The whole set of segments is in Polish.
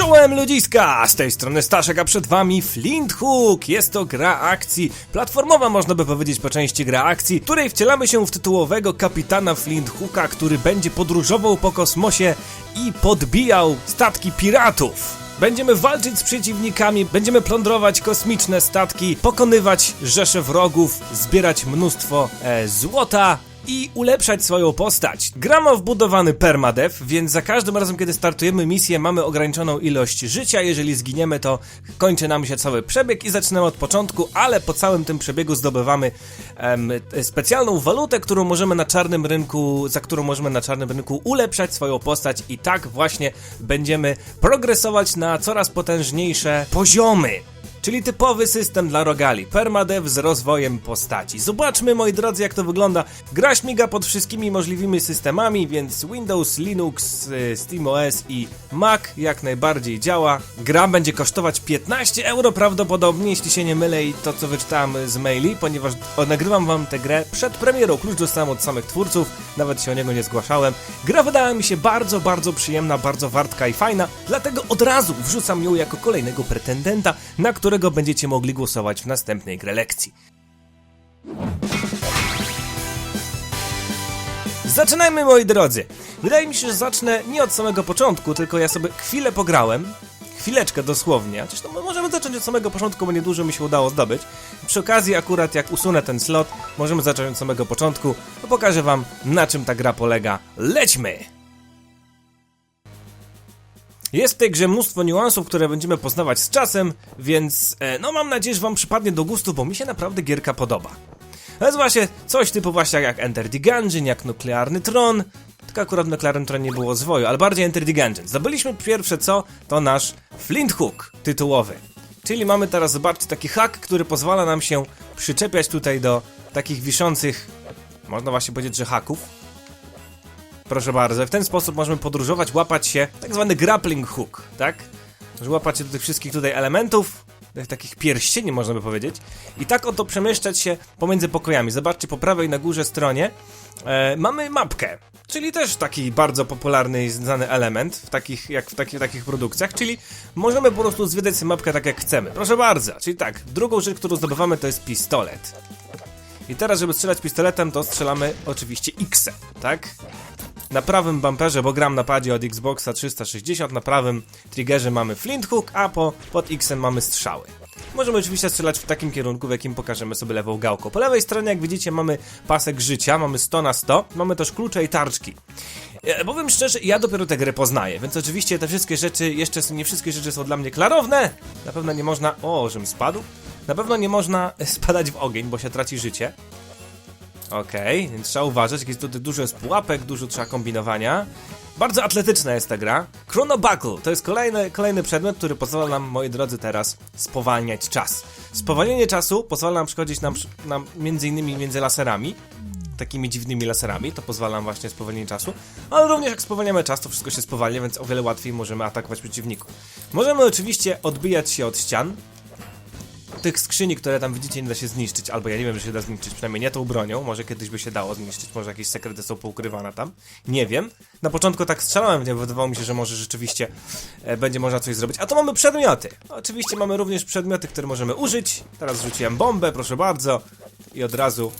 Czołem ludziska! Z tej strony Staszek, a przed wami Flint Hook. Jest to gra akcji, platformowa można by powiedzieć po części gra akcji, której wcielamy się w tytułowego kapitana Flint Hooka, który będzie podróżował po kosmosie i podbijał statki piratów. Będziemy walczyć z przeciwnikami, będziemy plądrować kosmiczne statki, pokonywać rzesze wrogów, zbierać mnóstwo e, złota i ulepszać swoją postać. Gra ma wbudowany permadev, więc za każdym razem, kiedy startujemy misję, mamy ograniczoną ilość życia. Jeżeli zginiemy, to kończy nam się cały przebieg i zaczynamy od początku, ale po całym tym przebiegu zdobywamy em, specjalną walutę, którą możemy na czarnym rynku, za którą możemy na czarnym rynku ulepszać swoją postać i tak właśnie będziemy progresować na coraz potężniejsze poziomy. Czyli typowy system dla rogali, permadev z rozwojem postaci. Zobaczmy moi drodzy jak to wygląda. Gra śmiga pod wszystkimi możliwymi systemami, więc Windows, Linux, y, SteamOS i Mac jak najbardziej działa. Gra będzie kosztować 15 euro prawdopodobnie, jeśli się nie mylę i to co wyczytałem z maili, ponieważ nagrywam wam tę grę przed premierą. Klucz dostałem od samych twórców, nawet się o niego nie zgłaszałem. Gra wydała mi się bardzo, bardzo przyjemna, bardzo wartka i fajna, dlatego od razu wrzucam ją jako kolejnego pretendenta, na którego będziecie mogli głosować w następnej grze lekcji. Zaczynajmy moi drodzy. Wydaje mi się, że zacznę nie od samego początku, tylko ja sobie chwilę pograłem. Chwileczkę dosłownie, chociaż no, możemy zacząć od samego początku, bo niedużo mi się udało zdobyć. Przy okazji, akurat jak usunę ten slot, możemy zacząć od samego początku, to pokażę wam na czym ta gra polega. Lećmy! Jest w tej grze mnóstwo niuansów, które będziemy poznawać z czasem, więc e, no mam nadzieję, że wam przypadnie do gustu, bo mi się naprawdę gierka podoba. Nazywa się coś typu właśnie jak Enter the Gungeon, jak Nuklearny Tron, tylko akurat w Nuklearnym Tronie nie było zwoju, ale bardziej Enter the Gungeon. Zdobyliśmy pierwsze co, to nasz Flint Hook tytułowy. Czyli mamy teraz, zobaczcie, taki hak, który pozwala nam się przyczepiać tutaj do takich wiszących, można właśnie powiedzieć, że haków, Proszę bardzo, w ten sposób możemy podróżować, łapać się, tak zwany grappling hook, tak? Że łapać się do tych wszystkich tutaj elementów, do takich pierścieni można by powiedzieć i tak oto przemieszczać się pomiędzy pokojami. Zobaczcie, po prawej na górze stronie e, mamy mapkę, czyli też taki bardzo popularny i znany element w takich, jak w taki, takich produkcjach, czyli możemy po prostu zwiedzać mapkę tak jak chcemy. Proszę bardzo, czyli tak, drugą rzecz, którą zdobywamy to jest pistolet. I teraz, żeby strzelać pistoletem, to strzelamy oczywiście X, tak? Na prawym bumperze, bo gram na padzie od Xboxa 360, na prawym triggerze mamy flint hook, a po, pod X mamy strzały. Możemy oczywiście strzelać w takim kierunku, w jakim pokażemy sobie lewą gałką. Po lewej stronie, jak widzicie, mamy pasek życia, mamy 100 na 100, mamy też klucze i tarczki. E, powiem szczerze, ja dopiero tę grę poznaję, więc oczywiście te wszystkie rzeczy, jeszcze nie wszystkie rzeczy są dla mnie klarowne. Na pewno nie można... O, żebym spadł? Na pewno nie można spadać w ogień, bo się traci życie. Okej, okay, więc trzeba uważać, jest tutaj dużo jest pułapek, dużo trzeba kombinowania. Bardzo atletyczna jest ta gra. Chrono Buckle to jest kolejny, kolejny przedmiot, który pozwala nam, moi drodzy, teraz spowalniać czas. Spowolnienie czasu pozwala nam przechodzić nam, nam między innymi między laserami, takimi dziwnymi laserami, to pozwala nam właśnie spowolnienie czasu, ale również jak spowalniamy czas, to wszystko się spowalnia, więc o wiele łatwiej możemy atakować przeciwników. Możemy oczywiście odbijać się od ścian, tych skrzyni, które tam widzicie, nie da się zniszczyć, albo ja nie wiem, że się da zniszczyć, przynajmniej nie tą bronią, może kiedyś by się dało zniszczyć, może jakieś sekrety są poukrywane tam, nie wiem. Na początku tak strzelałem, nie wydawało mi się, że może rzeczywiście e, będzie można coś zrobić. A to mamy przedmioty. Oczywiście mamy również przedmioty, które możemy użyć. Teraz rzuciłem bombę, proszę bardzo, i od razu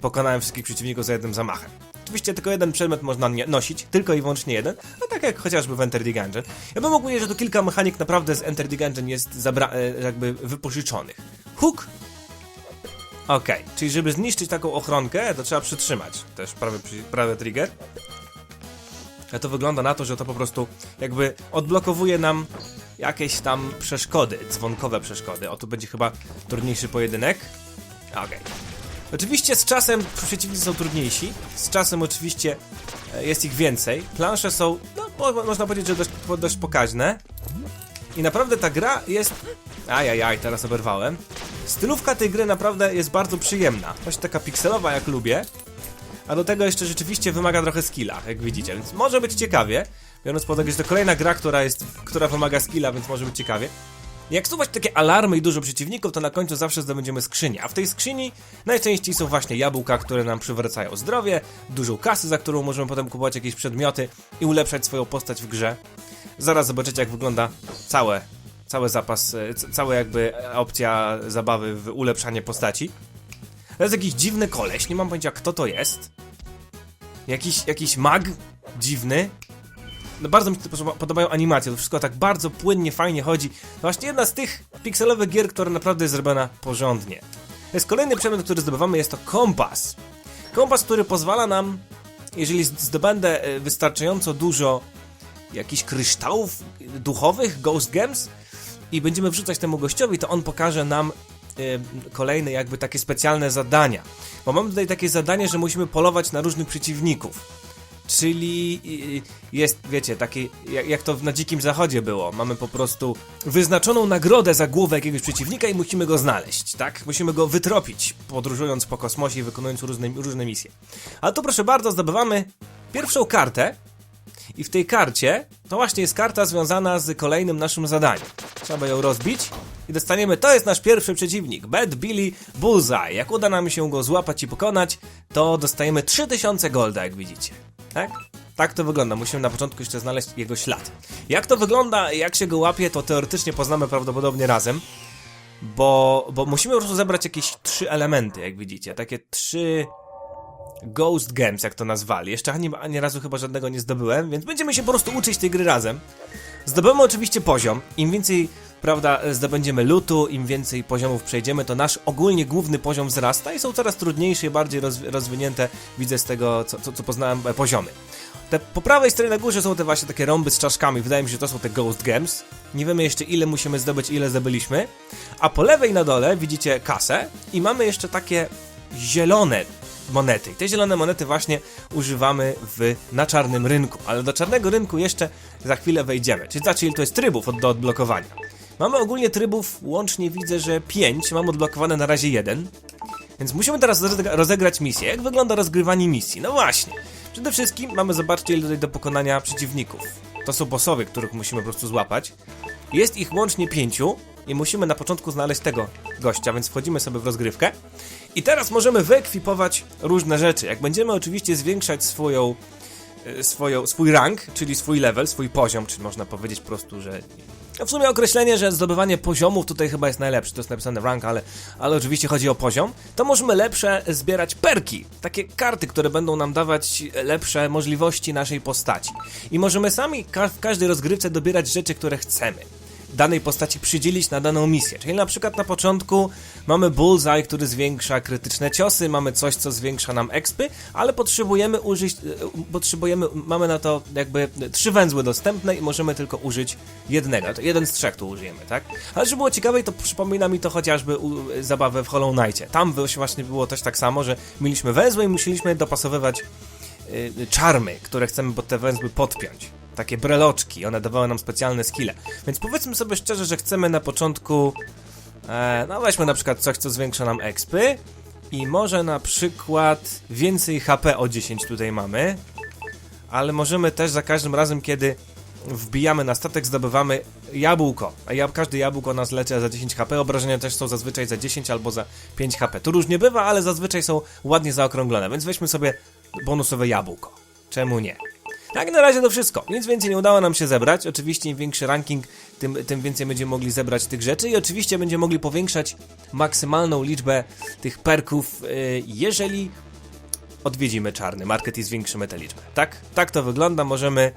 pokonałem wszystkich przeciwników za jednym zamachem. Oczywiście tylko jeden przedmiot można nosić, tylko i wyłącznie jeden, no tak jak chociażby w Enter the Gungeon. Ja bym mógł powiedzieć, że tu kilka mechanik naprawdę z Enter the Gungeon jest e, jakby wypożyczonych. Hook Ok, czyli żeby zniszczyć taką ochronkę, to trzeba przytrzymać też prawy, prawy trigger. A to wygląda na to, że to po prostu jakby odblokowuje nam jakieś tam przeszkody, dzwonkowe przeszkody. O, tu będzie chyba trudniejszy pojedynek. Okej. Okay. Oczywiście z czasem przeciwnicy są trudniejsi, z czasem oczywiście e, jest ich więcej. Plansze są, no można powiedzieć, że dość, dość pokaźne. I naprawdę ta gra jest... Ajajaj, teraz oberwałem. Stylówka tej gry naprawdę jest bardzo przyjemna. Właśnie taka pikselowa jak lubię. A do tego jeszcze rzeczywiście wymaga trochę skilla, jak widzicie, więc może być ciekawie. Biorąc pod uwagę, że to kolejna gra, która jest, która wymaga skilla, więc może być ciekawie. Jak suwać takie alarmy i dużo przeciwników, to na końcu zawsze zdobędziemy skrzynię, a w tej skrzyni najczęściej są właśnie jabłka, które nam przywracają zdrowie, dużą kasy, za którą możemy potem kupować jakieś przedmioty i ulepszać swoją postać w grze. Zaraz zobaczycie jak wygląda całe, cały zapas, e, cała jakby opcja zabawy w ulepszanie postaci. To jest jakiś dziwny koleś, nie mam pojęcia kto to jest. Jakiś, jakiś mag dziwny. No bardzo mi się podobają animacje, to wszystko tak bardzo płynnie, fajnie chodzi. To właśnie jedna z tych pikselowych gier, która naprawdę jest zrobiona porządnie. Jest kolejny przedmiot, który zdobywamy, jest to kompas. Kompas, który pozwala nam, jeżeli zdobędę e, wystarczająco dużo jakichś kryształów duchowych, Ghost Gems i będziemy wrzucać temu gościowi, to on pokaże nam e, kolejne jakby takie specjalne zadania. Bo mamy tutaj takie zadanie, że musimy polować na różnych przeciwników. Czyli y, jest, wiecie, takie, jak, to na dzikim zachodzie było. Mamy po prostu wyznaczoną nagrodę za głowę jakiegoś przeciwnika i musimy go znaleźć, tak? Musimy go wytropić, podróżując po kosmosie i wykonując różne, różne misje. Ale tu proszę bardzo, zdobywamy pierwszą kartę i w tej karcie to właśnie jest karta związana z kolejnym naszym zadaniem. Trzeba ją rozbić i dostaniemy, to jest nasz pierwszy przeciwnik, Bad Billy Bullseye. Jak uda nam się go złapać i pokonać, to dostajemy 3000 golda, jak widzicie. Tak? Tak to wygląda. Musimy na początku jeszcze znaleźć jego ślad. Jak to wygląda, jak się go łapie, to teoretycznie poznamy prawdopodobnie razem. Bo, bo musimy po prostu zebrać jakieś trzy elementy, jak widzicie. Takie trzy Ghost Games, jak to nazwali. Jeszcze ani, ani razu chyba żadnego nie zdobyłem, więc będziemy się po prostu uczyć tej gry razem. Zdobędziemy oczywiście poziom. Im więcej, prawda, zdobędziemy lutu, im więcej poziomów przejdziemy, to nasz ogólnie główny poziom wzrasta i są coraz trudniejsze i bardziej rozwi- rozwinięte, widzę z tego, co, co, co poznałem, e, poziomy. Te po prawej stronie na górze są te właśnie takie rąby z czaszkami, wydaje mi się, że to są te Ghost Gems. Nie wiemy jeszcze ile musimy zdobyć, ile zdobyliśmy. A po lewej na dole widzicie kasę i mamy jeszcze takie zielone monety. I te zielone monety właśnie używamy w, na czarnym rynku, ale do czarnego rynku jeszcze za chwilę wejdziemy. Czyli znaczy, ile to jest trybów do odblokowania. Mamy ogólnie trybów, łącznie widzę, że 5, mam odblokowane na razie jeden. Więc musimy teraz rozegra- rozegrać misję. Jak wygląda rozgrywanie misji? No właśnie. Przede wszystkim mamy, zobaczcie, ile tutaj do pokonania przeciwników. To są bossowie, których musimy po prostu złapać. Jest ich łącznie pięciu i musimy na początku znaleźć tego gościa, więc wchodzimy sobie w rozgrywkę. I teraz możemy wyekwipować różne rzeczy. Jak będziemy oczywiście zwiększać swoją, e, swoją, swój rank, czyli swój level, swój poziom, czy można powiedzieć po prostu, że... No w sumie określenie, że zdobywanie poziomów tutaj chyba jest najlepsze, to jest napisane rank, ale, ale oczywiście chodzi o poziom, to możemy lepsze zbierać perki, takie karty, które będą nam dawać lepsze możliwości naszej postaci. I możemy sami ka w każdej rozgrywce dobierać rzeczy, które chcemy danej postaci przydzielić na daną misję. Czyli na przykład na początku mamy bullseye, który zwiększa krytyczne ciosy, mamy coś, co zwiększa nam expy, ale potrzebujemy użyć, e, potrzebujemy, mamy na to jakby trzy węzły dostępne i możemy tylko użyć jednego. To jeden z trzech tu użyjemy, tak? Ale żeby było ciekawej, to przypomina mi to chociażby zabawę w Hollow. Tam właśnie było też tak samo, że mieliśmy węzły i musieliśmy dopasowywać y, czarmy, które chcemy pod te węzły podpiąć. Takie breloczki, one dawały nam specjalne skille. Więc powiedzmy sobie szczerze, że chcemy na początku. E, no weźmy na przykład coś, co zwiększa nam expy. I może na przykład więcej HP o 10 tutaj mamy. Ale możemy też za każdym razem, kiedy wbijamy na statek, zdobywamy jabłko. A jab każde jabłko nas leczy za 10 HP. Obrażenia też są zazwyczaj za 10 albo za 5 HP. Tu różnie bywa, ale zazwyczaj są ładnie zaokrąglone. Więc weźmy sobie bonusowe jabłko. Czemu nie? Tak, na razie to wszystko. Nic więcej nie udało nam się zebrać. Oczywiście im większy ranking, tym, tym więcej będziemy mogli zebrać tych rzeczy i oczywiście będziemy mogli powiększać maksymalną liczbę tych perków, yy, jeżeli odwiedzimy czarny market i zwiększymy tę liczbę. Tak? Tak to wygląda. Możemy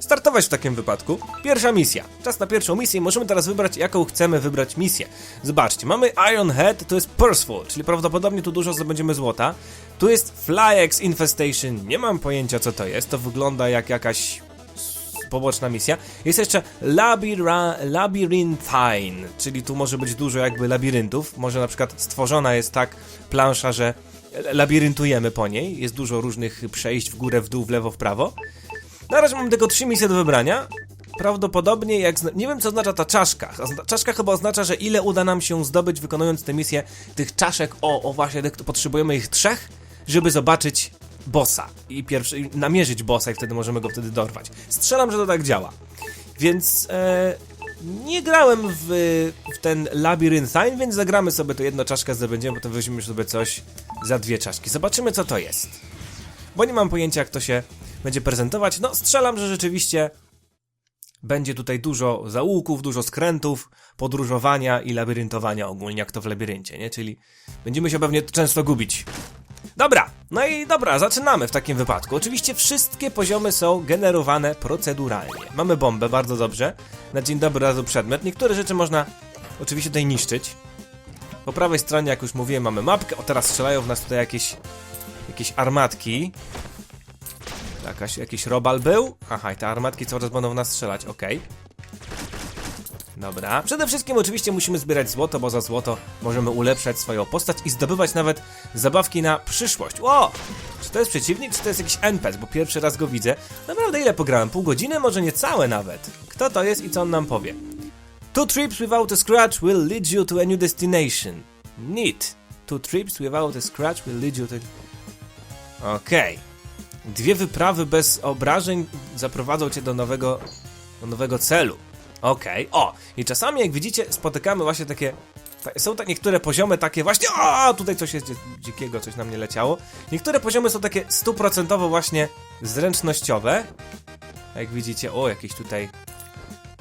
startować w takim wypadku. Pierwsza misja. Czas na pierwszą misję. Możemy teraz wybrać, jaką chcemy wybrać misję. Zobaczcie, mamy Iron Head, to jest Purseful, czyli prawdopodobnie tu dużo zdobędziemy złota. Tu jest Flyex Infestation, nie mam pojęcia co to jest, to wygląda jak jakaś poboczna misja. Jest jeszcze Labira, Labyrinthine, czyli tu może być dużo jakby labiryntów. Może na przykład stworzona jest tak plansza, że labiryntujemy po niej. Jest dużo różnych przejść w górę, w dół, w lewo, w prawo. Na razie mam tylko trzy misje do wybrania. Prawdopodobnie, jak. Nie wiem, co oznacza ta czaszka. Czaszka chyba oznacza, że ile uda nam się zdobyć, wykonując tę misję tych czaszek. O, o, właśnie, potrzebujemy ich trzech, żeby zobaczyć bossa. I pierwszy. namierzyć bossa, i wtedy możemy go wtedy dorwać. Strzelam, że to tak działa. Więc. E... Nie grałem w, w ten Labyrinthine, więc zagramy sobie to jedno czaszkę, zdobędziemy, potem weźmiemy sobie coś za dwie czaszki. Zobaczymy, co to jest bo nie mam pojęcia jak to się będzie prezentować. No, strzelam, że rzeczywiście Będzie tutaj dużo zaułków, dużo skrętów, podróżowania i labiryntowania ogólnie, jak to w labiryncie, nie? Czyli będziemy się pewnie często gubić. Dobra, no i dobra, zaczynamy w takim wypadku. Oczywiście wszystkie poziomy są generowane proceduralnie. Mamy bombę, bardzo dobrze. Na dzień dobry razu przedmiot. Niektóre rzeczy można oczywiście tutaj niszczyć. Po prawej stronie, jak już mówiłem, mamy mapkę. O, teraz strzelają w nas tutaj jakieś, jakieś armatki. Jakaś, jakiś robal był. Aha, i te armatki cały czas będą w nas strzelać, okej. Dobra. Przede wszystkim oczywiście musimy zbierać złoto, bo za złoto możemy ulepszać swoją postać i zdobywać nawet zabawki na przyszłość. Ło! Czy to jest przeciwnik, czy to jest jakiś NPC, bo pierwszy raz go widzę. Naprawdę ile pograłem? Pół godziny? Może niecałe nawet. Kto to jest i co on nam powie? Two trips without a scratch will lead you to a new destination. Neat. Two trips without a scratch will lead you to... Okej. Dwie wyprawy bez obrażeń zaprowadzą cię do nowego, do nowego celu. Okej, o! I czasami, jak widzicie, spotykamy właśnie takie. ta- Są tak niektóre poziomy takie właśnie. O! Tutaj coś jest dzi- dzikiego, coś na mnie leciało. Niektóre poziomy są takie stuprocentowo właśnie zręcznościowe. Jak widzicie, o, jakieś tutaj.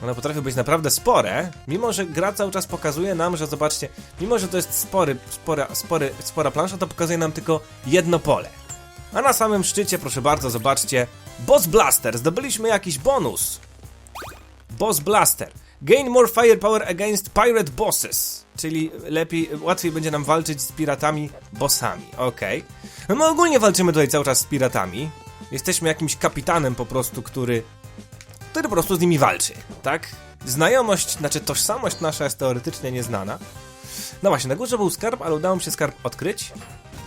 One potrafią być naprawdę spore, mimo że gra cały czas pokazuje nam, że zobaczcie, mimo że to jest spory, spora, spory, spora plansza, to pokazuje nam tylko jedno pole. A na samym szczycie, proszę bardzo, zobaczcie, Boss Blaster, zdobyliśmy jakiś bonus. Boss Blaster. Gain more firepower against pirate bosses. Czyli lepiej, łatwiej będzie nam walczyć z piratami bossami. Okej. No my ogólnie walczymy tutaj cały czas z piratami. Jesteśmy jakimś kapitanem po prostu, który. który po prostu z nimi walczy, tak? Znajomość, znaczy tożsamość nasza jest teoretycznie nieznana. No właśnie, na górze był skarb, ale udało mi się skarb odkryć.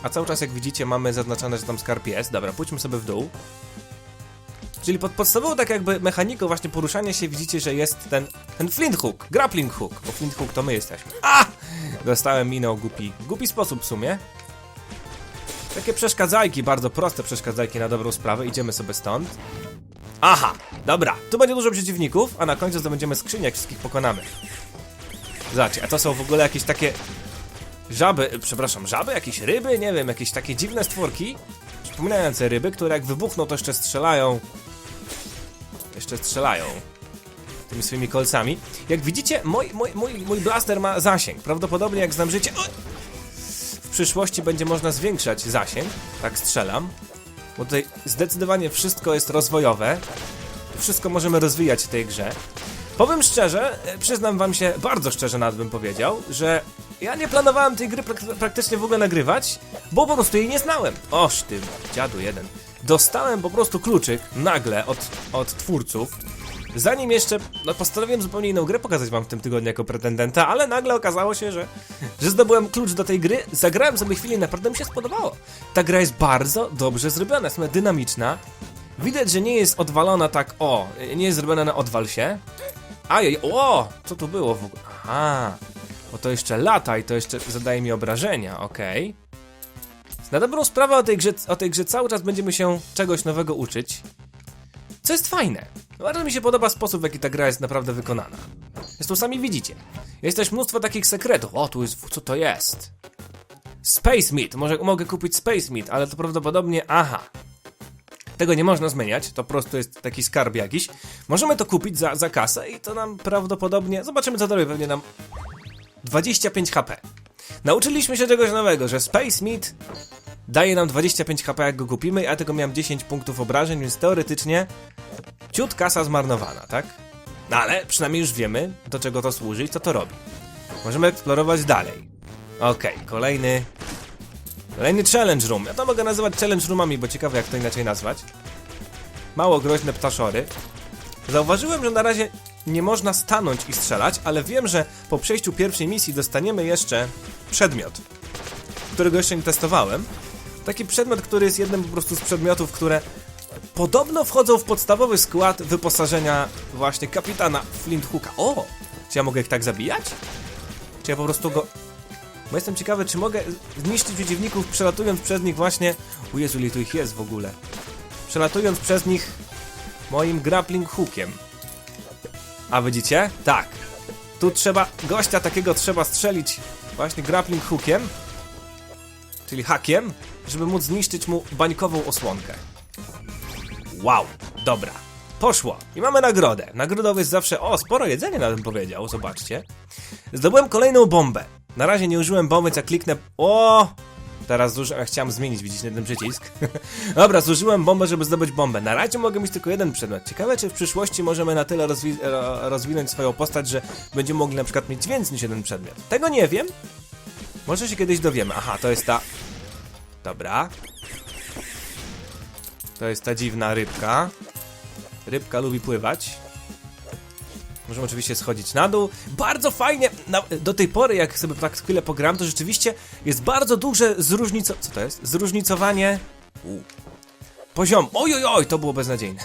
A cały czas, jak widzicie, mamy zaznaczone, że tam skarb jest. Dobra, pójdźmy sobie w dół. Czyli pod podstawową tak jakby mechaniką właśnie poruszania się widzicie, że jest ten, ten flint hook, grappling hook, bo flint hook to my jesteśmy. A! Dostałem minę o głupi, głupi sposób w sumie. Takie przeszkadzajki, bardzo proste przeszkadzajki na dobrą sprawę, idziemy sobie stąd. Aha, dobra, tu będzie dużo przeciwników, a na końcu zdobędziemy skrzynię, jak wszystkich pokonamy. Zobaczcie, a to są w ogóle jakieś takie żaby, przepraszam, żaby, jakieś ryby, nie wiem, jakieś takie dziwne stworki, przypominające ryby, które jak wybuchną, to jeszcze strzelają jeszcze strzelają tymi swoimi kolcami. Jak widzicie, mój, mój, mój, mój blaster ma zasięg. Prawdopodobnie jak znam życie, oj, w przyszłości będzie można zwiększać zasięg. Tak strzelam. Bo tutaj zdecydowanie wszystko jest rozwojowe. Wszystko możemy rozwijać w tej grze. Powiem szczerze, e, przyznam wam się, bardzo szczerze nawet bym powiedział, że ja nie planowałem tej gry prak praktycznie w ogóle nagrywać, bo po prostu jej nie znałem. Oż ty, dziadu jeden. Dostałem po prostu kluczyk nagle od, od twórców. Zanim jeszcze, no postanowiłem zupełnie inną grę pokazać wam w tym tygodniu jako pretendenta, ale nagle okazało się, że, że zdobyłem klucz do tej gry, zagrałem sobie chwilę i naprawdę mi się spodobało. Ta gra jest bardzo dobrze zrobiona, jest dynamiczna. Widać, że nie jest odwalona tak, o, nie jest zrobiona na odwal się. Ajej, o, co tu było w ogóle? Aha, bo to jeszcze lata i to jeszcze zadaje mi obrażenia, okej. Na dobrą sprawę o tej, grze, o tej grze cały czas będziemy się czegoś nowego uczyć. Co jest fajne. Bardzo mi się podoba sposób, w jaki ta gra jest naprawdę wykonana. Zresztą sami widzicie. Jest też mnóstwo takich sekretów. O, tu jest. Co to jest? Space Meat. Może mogę kupić Space Meat, ale to prawdopodobnie. Aha. Tego nie można zmieniać, to po prostu jest taki skarb jakiś. Możemy to kupić za, za kasę i to nam prawdopodobnie. Zobaczymy, co robi. Pewnie nam 25 HP. Nauczyliśmy się czegoś nowego, że Space Meat daje nam 25 HP jak go kupimy, a tylko miałem 10 punktów obrażeń, więc teoretycznie ciut kasa zmarnowana, tak? No ale przynajmniej już wiemy, do czego to służy i co to robi. Możemy eksplorować dalej. Okej, kolejny... Kolejny challenge room. Ja to mogę nazywać challenge roomami, bo ciekawe jak to inaczej nazwać. Mało groźne ptaszory. Zauważyłem, że na razie nie można stanąć i strzelać, ale wiem, że po przejściu pierwszej misji dostaniemy jeszcze przedmiot, którego jeszcze nie testowałem. Taki przedmiot, który jest jednym po prostu z przedmiotów, które podobno wchodzą w podstawowy skład wyposażenia właśnie kapitana Flint Hooka. O! Czy ja mogę ich tak zabijać? Czy ja po prostu go... Bo jestem ciekawy, czy mogę zniszczyć przeciwników przelatując przez nich właśnie... O Jezu, ile tu ich jest w ogóle. Przelatując przez nich moim grappling hookiem. A widzicie? Tak. Tu trzeba, gościa takiego trzeba strzelić właśnie grappling hookiem, czyli hakiem, żeby móc zniszczyć mu bańkową osłonkę. Wow, dobra. poszło. I mamy nagrodę. Nagrodą jest zawsze... O, sporo jedzenia na tym powiedział, zobaczcie. Zdobyłem kolejną bombę. Na razie nie użyłem bomby, co kliknę... O! Teraz zużyłem... Chciałem zmienić, widzicie, ten przycisk. Dobra, zużyłem bombę, żeby zdobyć bombę. Na razie mogę mieć tylko jeden przedmiot. Ciekawe, czy w przyszłości możemy na tyle rozwi ro rozwinąć swoją postać, że będziemy mogli na przykład mieć więcej niż jeden przedmiot. Tego nie wiem. Może się kiedyś dowiemy. Aha, to jest ta... Dobra. To jest ta dziwna rybka. Rybka lubi pływać. Możemy oczywiście schodzić na dół. Bardzo fajnie, na, do tej pory, jak sobie tak chwilę pogram, to rzeczywiście jest bardzo duże zróżnico... Co to jest? Zróżnicowanie... U. Poziom. Oj, oj, oj, to było beznadziejne.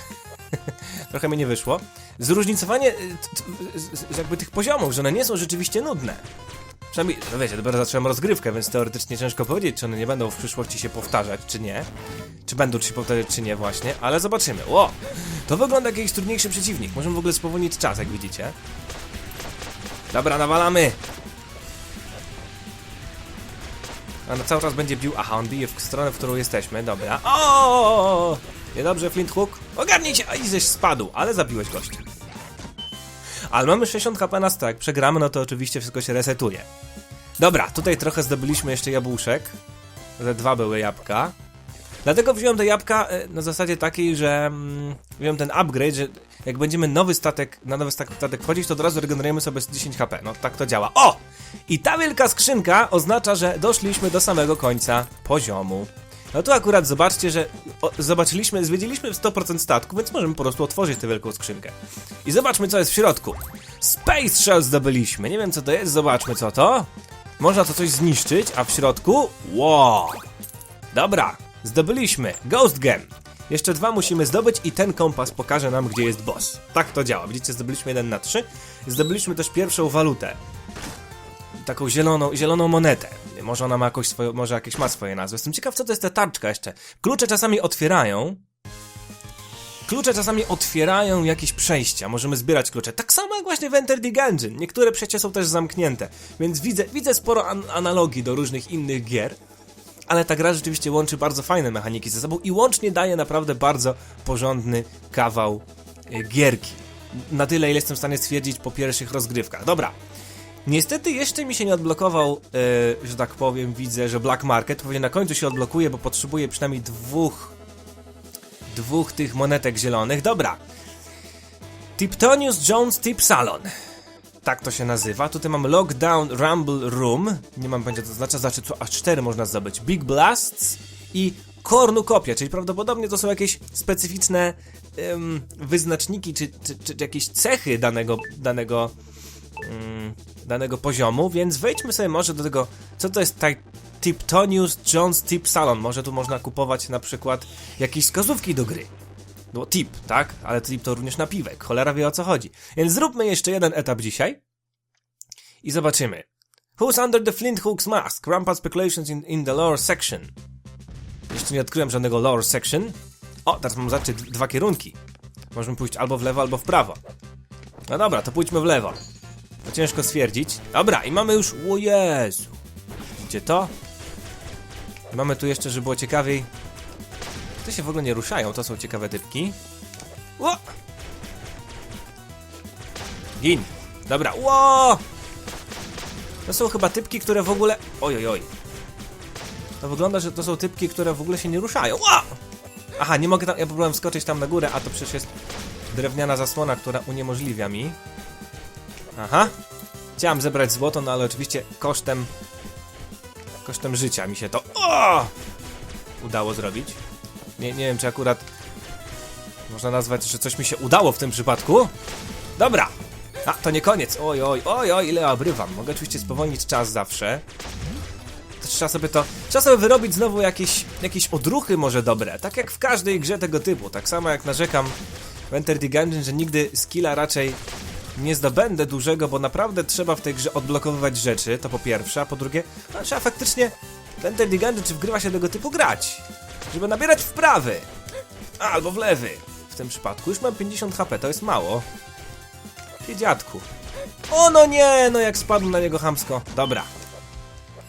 Trochę mi nie wyszło. Zróżnicowanie y, jakby tych poziomów, że one nie są rzeczywiście nudne. Przynajmniej, no wiecie, dopiero zacząłem rozgrywkę, więc teoretycznie ciężko powiedzieć, czy one nie będą w przyszłości się powtarzać, czy nie. Czy będą się powtarzać, czy nie właśnie, ale zobaczymy. Ło! To wygląda jak jakiś trudniejszy przeciwnik. Możemy w ogóle spowolnić czas, jak widzicie. Dobra, nawalamy! A no cały czas będzie bił. Aha, on bije w stronę, w którą jesteśmy. Dobra. O! Niedobrze, Flint Hook. Ogarnij się! I żeś spadł, ale zabiłeś gościa. Ale mamy 60 HP na stack. Jak przegramy, no to oczywiście wszystko się resetuje. Dobra, tutaj trochę zdobyliśmy jeszcze jabłuszek. Ze dwa były jabłka. Dlatego wziąłem te jabłka e, na zasadzie takiej, że mm, wziąłem ten upgrade, że jak będziemy nowy statek, na nowy stak- statek wchodzić, to od razu regenerujemy sobie z 10 HP. No tak to działa. O! I ta wielka skrzynka oznacza, że doszliśmy do samego końca poziomu. No tu akurat zobaczcie, że o, zobaczyliśmy, zwiedziliśmy 100% statku, więc możemy po prostu otworzyć tę wielką skrzynkę. I zobaczmy, co jest w środku. Space Shell zdobyliśmy. Nie wiem, co to jest, zobaczmy, co to. Można to coś zniszczyć, a w środku... Wow! Dobra, zdobyliśmy Ghost Gem. Jeszcze dwa musimy zdobyć i ten kompas pokaże nam, gdzie jest boss. Tak to działa. Widzicie, zdobyliśmy 1 na 3. Zdobyliśmy też pierwszą walutę. Taką zieloną, zieloną monetę. Może ona ma jakoś swoje, może jakieś ma swoje nazwy. Jestem ciekaw, co to jest ta tarczka jeszcze. Klucze czasami otwierają. Klucze czasami otwierają jakieś przejścia, możemy zbierać klucze. Tak samo jak właśnie w Enter the Gungeon. Niektóre przejścia są też zamknięte, więc widzę, widzę sporo an analogii do różnych innych gier. Ale ta gra rzeczywiście łączy bardzo fajne mechaniki ze sobą i łącznie daje naprawdę bardzo porządny kawał e, gierki. Na tyle, ile jestem w stanie stwierdzić po pierwszych rozgrywkach. Dobra. Niestety jeszcze mi się nie odblokował, e, że tak powiem, widzę, że Black Market. Pewnie na końcu się odblokuje, bo potrzebuję przynajmniej dwóch dwóch tych monetek zielonych. Dobra. Tiptonius Jones Tip Salon. Tak to się nazywa. Tutaj mam Lockdown Rumble Room. Nie mam pojęcia co to znaczy. Znaczy, co aż cztery można zdobyć. Big Blasts i Kornukopia, czyli prawdopodobnie to są jakieś specyficzne em, wyznaczniki, czy, czy, czy jakieś cechy danego, danego, mm, danego poziomu, więc wejdźmy sobie może do tego, co to jest tak Tiptonius Jones Tip Salon. Może tu można kupować na przykład jakieś wskazówki do gry. No tip, tak? Ale tip to również napiwek. Cholera wie o co chodzi. Więc zróbmy jeszcze jeden etap dzisiaj. I zobaczymy. Who's under the Flint Hook's mask? Rampant speculations in, in the lore section. Jeszcze nie odkryłem żadnego lore section. O, teraz mam zacząć dwa kierunki. Możemy pójść albo w lewo, albo w prawo. No dobra, to pójdźmy w lewo. To ciężko stwierdzić. Dobra, i mamy już... O Jezu. Gdzie to? Mamy tu jeszcze, żeby było ciekawiej. Te się w ogóle nie ruszają, to są ciekawe typki. Ło! Gin. Dobra, ło! To są chyba typki, które w ogóle... Oj, oj, oj. To wygląda, że to są typki, które w ogóle się nie ruszają. Ło! Aha, nie mogę tam... Ja próbowałem wskoczyć tam na górę, a to przecież jest drewniana zasłona, która uniemożliwia mi. Aha. Chciałem zebrać złoto, no ale oczywiście kosztem... Kosztem życia mi się to... O! Udało zrobić. Nie, nie wiem, czy akurat można nazwać, że coś mi się udało w tym przypadku. Dobra. A, to nie koniec. Oj, oj, oj, oj, ile obrywam. Mogę oczywiście spowolnić czas zawsze. Trzeba sobie to... Trzeba sobie wyrobić znowu jakieś, jakieś odruchy może dobre. Tak jak w każdej grze tego typu. Tak samo jak narzekam w Enter the Gungeon, że nigdy skilla raczej nie zdobędę dużego, bo naprawdę trzeba w tej grze odblokowywać rzeczy, to po pierwsze, a po drugie, no, trzeba faktycznie w Enter the Gungeon czy wgrywa się tego typu grać, żeby nabierać wprawy, a, albo w lewy. W tym przypadku już mam 50 HP, to jest mało. Ty dziadku. O no nie, no jak spadł na niego hamsko. Dobra.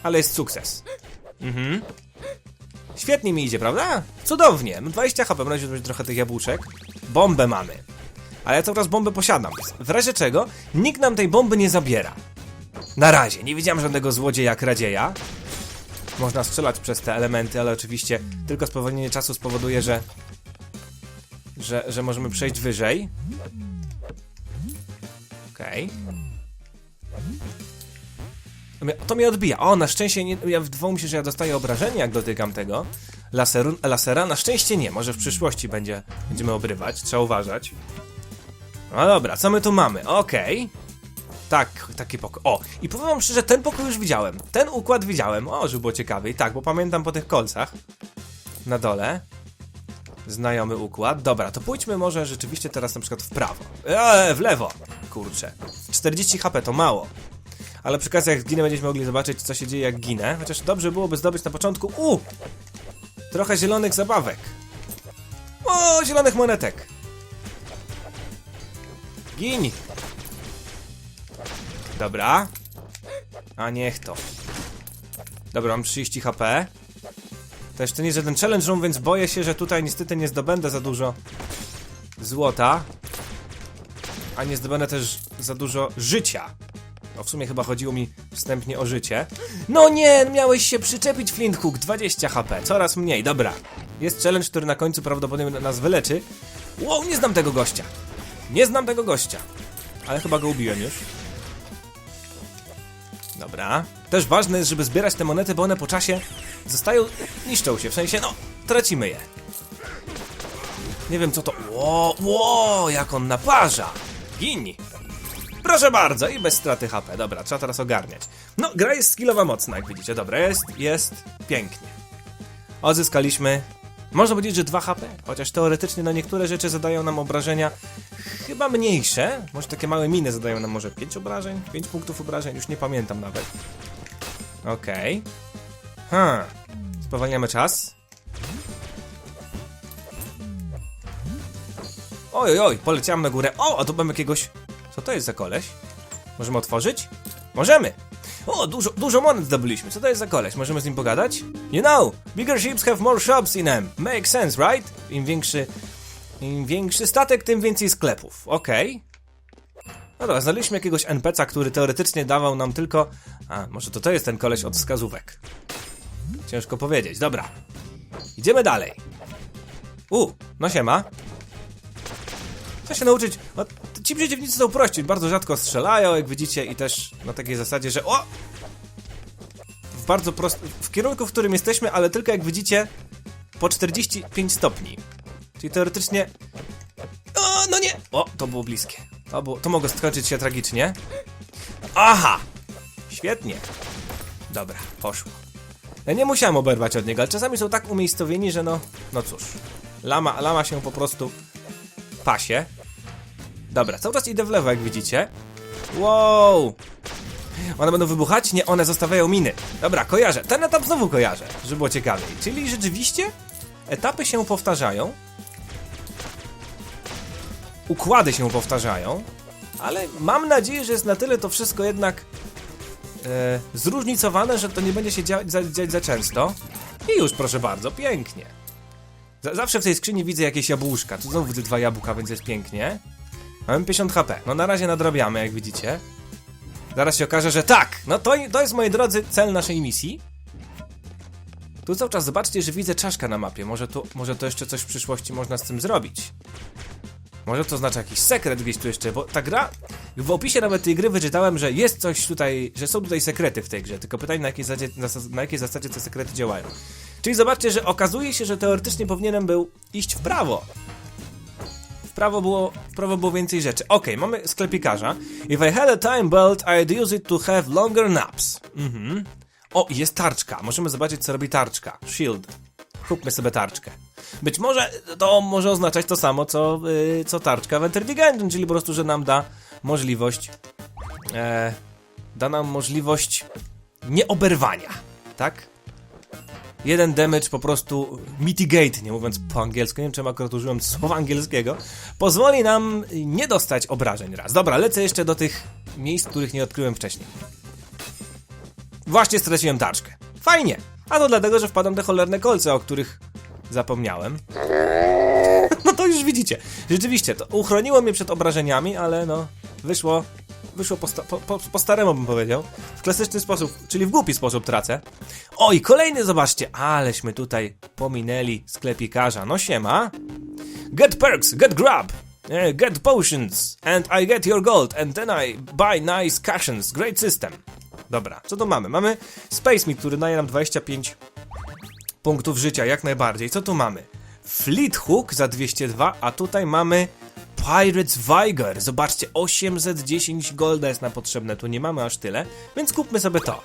Ale jest sukces. Mhm. Świetnie mi idzie, prawda? Cudownie. Mam 20 HP, na razie trochę tych jabłuszek. Bombę mamy. Ale ja cały czas bombę posiadam. W razie czego nikt nam tej bomby nie zabiera. Na razie, nie widziałem żadnego złodzieja kradzieja. Można strzelać przez te elementy, ale oczywiście tylko spowolnienie czasu spowoduje, że że, że możemy przejść wyżej. Okej. Mnie- To mnie odbija. O, na szczęście nie. Ja wydawało mi się, że ja dostaję obrażenia, jak dotykam tego laseru, lasera. Na szczęście nie. Może w przyszłości będzie, będziemy obrywać. Trzeba uważać. No dobra, co my tu mamy? Okej. Tak, taki pokój. O, i powiem wam szczerze, ten pokój już widziałem. Ten układ widziałem. O, żeby było ciekawiej. Tak, bo pamiętam po tych kolcach. Na dole. Znajomy układ. Dobra, to pójdźmy może rzeczywiście teraz na przykład w prawo. Eee, w lewo. Kurczę. 40 HP to mało. Ale przy okazji jak ginę będziemy mogli zobaczyć co się dzieje jak ginę. Chociaż dobrze byłoby zdobyć na początku... U! Trochę zielonych zabawek. O, zielonych monetek. Gin. Dobra. A niech to. Dobra, mam 30 HP. To jeszcze nie jest żaden challenge room, więc boję się, że tutaj niestety nie zdobędę za dużo złota. A nie zdobędę też za dużo życia. No w sumie chyba chodziło mi wstępnie o życie. No nie, miałeś się przyczepić Flint Hook, 20 HP, coraz mniej, dobra. Jest challenge, który na końcu prawdopodobnie nas wyleczy. Wow, nie znam tego gościa. Nie znam tego gościa. Ale chyba go ubiłem już. Dobra. Też ważne jest, żeby zbierać te monety, bo one po czasie zostają, niszczą się, w sensie, no, tracimy je. Nie wiem co to... Ło, ło, jak on naparza! Gin! Proszę bardzo, i bez straty HP. Dobra, trzeba teraz ogarniać. No, gra jest skillowa mocna, jak widzicie. Dobra, jest, jest pięknie. Odzyskaliśmy, można powiedzieć, że 2 HP, chociaż teoretycznie no niektóre rzeczy zadają nam obrażenia chyba mniejsze. Może takie małe miny zadają nam może 5 obrażeń, 5 punktów obrażeń, już nie pamiętam nawet. Okej. Okay. Hmm. Spowalniamy czas. Oj, oj, oj, poleciałem na górę. O, a tu mam jakiegoś... Co to jest za koleś? Możemy otworzyć? Możemy! O, dużo, dużo monet zdobyliśmy. Co to jest za koleś? Możemy z nim pogadać? You know, bigger ships have more shops in them. Make sense, right? Im większy... Im większy statek, tym więcej sklepów. Okej. No dobra, znaleźliśmy jakiegoś NPC'a, który teoretycznie dawał nam tylko... A, może to to jest ten koleś od wskazówek. Ciężko powiedzieć. Dobra. Idziemy dalej. U, no siema. Chcę się nauczyć. Ci przeciwnicy są prości, bardzo rzadko strzelają, jak widzicie, i też na takiej zasadzie, że o! W bardzo prost... w kierunku, w którym jesteśmy, ale tylko jak widzicie, po 45 stopni. Czyli teoretycznie. O, no nie! O, to było bliskie. To, było... to mogło skończyć się tragicznie. Aha! Świetnie. Dobra, poszło. Ja nie musiałem oberwać od niego, ale czasami są tak umiejscowieni, że no. No cóż. Lama, lama się po prostu pasie. Dobra, cały czas idę w lewo, jak widzicie. Wow! One będą wybuchać? Nie, one zostawiają miny. Dobra, kojarzę. Ten etap znowu kojarzę, żeby było ciekawiej. Czyli rzeczywiście etapy się powtarzają. Układy się powtarzają. Ale mam nadzieję, że jest na tyle to wszystko jednak e, zróżnicowane, że to nie będzie się dzia za, dziać za często. I już, proszę bardzo, pięknie. Z zawsze w tej skrzyni widzę jakieś jabłuszka. Tu znowu widzę dwa jabłka, więc jest pięknie. Mamy 50 HP. No na razie nadrabiamy, jak widzicie. Zaraz się okaże, że tak! No to, to jest, moi drodzy, cel naszej misji. Tu cały czas zobaczcie, że widzę czaszkę na mapie. Może to, może to jeszcze coś w przyszłości można z tym zrobić. Może to znaczy jakiś sekret gdzieś tu jeszcze, bo ta gra... W opisie nawet tej gry wyczytałem, że jest coś tutaj, że są tutaj sekrety w tej grze. Tylko pytanie, na jakiej zasadzie, na, na jakiej zasadzie te sekrety działają. Czyli zobaczcie, że okazuje się, że teoretycznie powinienem był iść w prawo. W prawo było, w prawo było więcej rzeczy. Ok, mamy sklepikarza. If I had a time belt, I'd use it to have longer naps. Mhm. O, jest tarczka. Możemy zobaczyć, co robi tarczka. Shield. Kupmy sobie tarczkę. Być może to może oznaczać to samo, co, yy, co tarczka w Enter Gungeon, czyli po prostu, że nam da możliwość... E, da nam możliwość nieoberwania, tak? Jeden damage po prostu mitigate, nie mówiąc po angielsku, nie wiem czemu akurat użyłem słowa angielskiego, pozwoli nam nie dostać obrażeń raz. Dobra, lecę jeszcze do tych miejsc, których nie odkryłem wcześniej. Właśnie straciłem tarczkę. Fajnie. A to dlatego, że wpadłem te cholerne kolce, o których zapomniałem. No to już widzicie. Rzeczywiście, to uchroniło mnie przed obrażeniami, ale no, wyszło, wyszło po, sta- po, po, po staremu bym powiedział. W klasyczny sposób, czyli w głupi sposób tracę. O i kolejny, zobaczcie, aleśmy tutaj pominęli sklepikarza. No siema. Get perks, get grab, eh, get potions, and I get your gold, and then I buy nice cushions. Great system. Dobra, co tu mamy? Mamy Space Me, który daje nam 25 punktów życia, jak najbardziej. Co tu mamy? Fleet Hook za 202, a tutaj mamy Pirates Vigor. Zobaczcie, 810 golda jest nam potrzebne, tu nie mamy aż tyle, więc kupmy sobie to.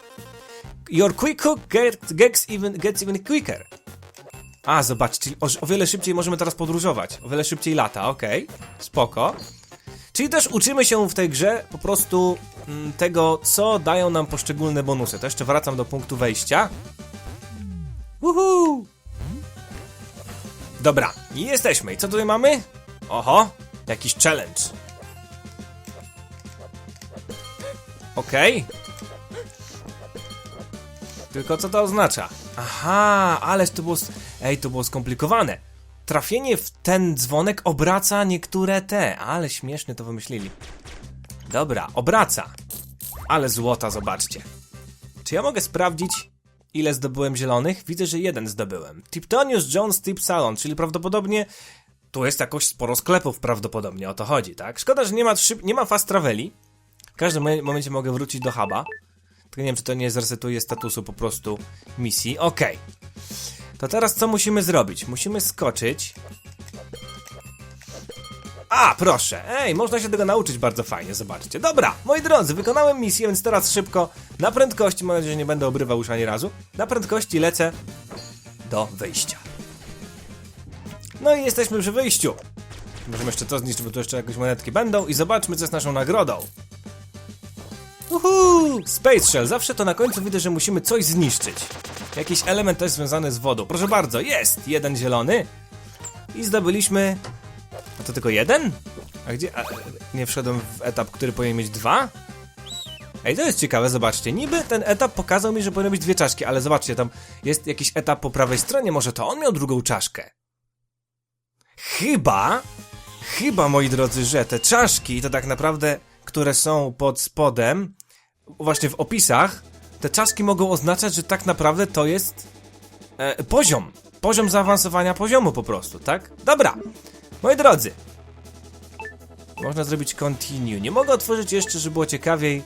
Your quick hook get, gets, even, gets even quicker. A, zobaczcie, o, o wiele szybciej możemy teraz podróżować. O wiele szybciej lata, okej. Spoko. Czyli też uczymy się w tej grze po prostu mm, tego, co dają nam poszczególne bonusy. To jeszcze wracam do punktu wejścia. Woohoo! Dobra, jesteśmy. I co tutaj mamy? Oho, jakiś challenge. Okej. Tylko co to oznacza? Aha, ależ to było. Ej, to było skomplikowane. Trafienie w ten dzwonek obraca niektóre te, ale śmiesznie to wymyślili. Dobra, obraca. Ale złota, zobaczcie. Czy ja mogę sprawdzić, ile zdobyłem zielonych? Widzę, że jeden zdobyłem. Tiptonius Jones Tip Salon, czyli prawdopodobnie tu jest jakoś sporo sklepów prawdopodobnie, o to chodzi, tak? Szkoda, że nie ma, szyb... nie ma fast traveli. W każdym momen- momencie mogę wrócić do huba. Tylko nie wiem, czy to nie zresetuje statusu po prostu misji. Okej. To teraz co musimy zrobić? Musimy skoczyć. A, proszę. Ej, można się tego nauczyć bardzo fajnie, zobaczcie. Dobra, moi drodzy, wykonałem misję, więc teraz szybko, na prędkości, mam nadzieję, że nie będę obrywał już ani razu, na prędkości lecę do wyjścia. No i jesteśmy przy wyjściu. Możemy jeszcze to zniszczyć, bo tu jeszcze jakieś monetki będą i zobaczmy, co jest naszą nagrodą. Uhu! Space Shell, zawsze to na końcu widzę, że musimy coś zniszczyć. Jakiś element też związany z wodą. Proszę bardzo, jest jeden zielony. I zdobyliśmy. A to tylko jeden? A gdzie. A, nie wszedłem w etap, który powinien mieć dwa? Ej, to jest ciekawe, zobaczcie. Niby ten etap pokazał mi, że powinny być dwie czaszki, ale zobaczcie, tam jest jakiś etap po prawej stronie, może to on miał drugą czaszkę. Chyba, chyba moi drodzy, że te czaszki to tak naprawdę, które są pod spodem, właśnie w opisach, te czaszki mogą oznaczać, że tak naprawdę to jest e, poziom. Poziom zaawansowania poziomu po prostu, tak? Dobra, moi drodzy. Można zrobić continue. Nie mogę otworzyć jeszcze, żeby było ciekawiej.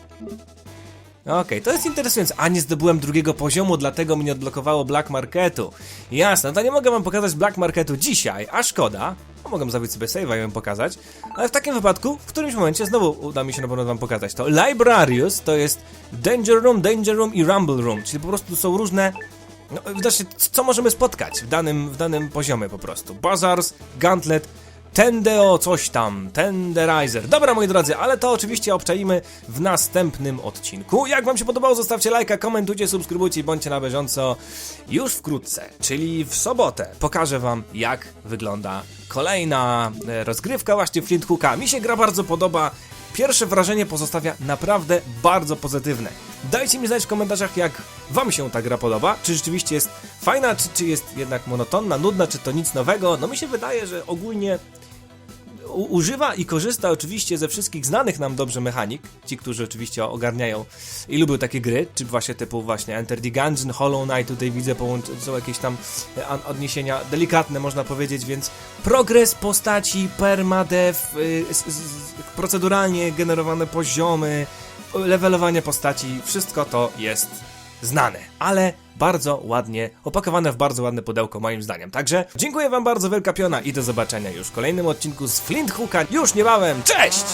Okej, to jest interesujące. A nie zdobyłem drugiego poziomu, dlatego mnie odblokowało Black Marketu. Jasne, no to nie mogę wam pokazać Black Marketu dzisiaj, a szkoda. No, mogę zrobić sobie save'a i ją pokazać. Ale w takim wypadku, w którymś momencie znowu uda mi się na pewno wam pokazać to. Librarius to jest Danger Room, Danger Room i Rumble Room, czyli po prostu są różne no, znaczy, co możemy spotkać w danym, w danym poziomie po prostu. Bazaars, Gauntlet, Tendeo coś tam, Tenderizer. Dobra, moi drodzy, ale to oczywiście obczajimy w następnym odcinku. Jak wam się podobało, zostawcie lajka, komentujcie, subskrybujcie i bądźcie na bieżąco już wkrótce, czyli w sobotę, pokażę wam, jak wygląda kolejna e, rozgrywka właśnie Flint Hooka. Mi się gra bardzo podoba. Pierwsze wrażenie pozostawia naprawdę bardzo pozytywne. Dajcie mi znać w komentarzach, jak Wam się ta gra podoba. Czy rzeczywiście jest fajna, czy, czy jest jednak monotonna, nudna, czy to nic nowego. No mi się wydaje, że ogólnie używa i korzysta oczywiście ze wszystkich znanych nam dobrze mechanik, ci, którzy oczywiście ogarniają i lubią takie gry, czy właśnie typu właśnie Enter the Gungeon, Hollow Knight, tutaj widzę są jakieś tam e, odniesienia delikatne można powiedzieć, więc progres postaci, permadev, y, proceduralnie generowane poziomy, levelowanie postaci, wszystko to jest znane, ale bardzo ładnie, opakowane w bardzo ładne pudełko moim zdaniem. Także dziękuję wam bardzo, wielka piona i do zobaczenia już w kolejnym odcinku z Flint Hooka już niebawem. Cześć!